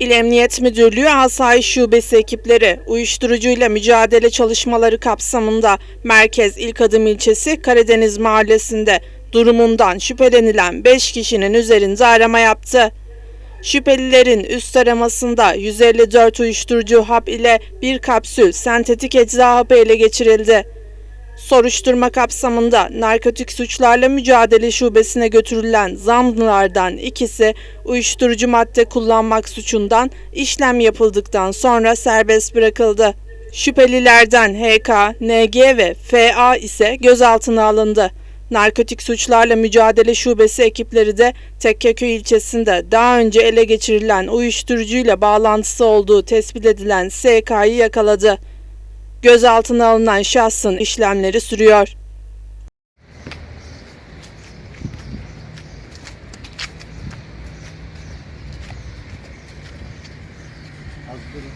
İl Emniyet Müdürlüğü Asayiş Şubesi ekipleri uyuşturucuyla mücadele çalışmaları kapsamında Merkez İlk Adım ilçesi Karadeniz Mahallesi'nde durumundan şüphelenilen 5 kişinin üzerinde arama yaptı. Şüphelilerin üst aramasında 154 uyuşturucu hap ile bir kapsül sentetik ecza hapı ele geçirildi. Soruşturma kapsamında Narkotik Suçlarla Mücadele Şubesine götürülen zanlılardan ikisi uyuşturucu madde kullanmak suçundan işlem yapıldıktan sonra serbest bırakıldı. Şüphelilerden HK, NG ve FA ise gözaltına alındı. Narkotik Suçlarla Mücadele Şubesi ekipleri de Tekkeköy ilçesinde daha önce ele geçirilen uyuşturucuyla bağlantısı olduğu tespit edilen SK'yı yakaladı. Gözaltına alınan şahsın işlemleri sürüyor. Az durun.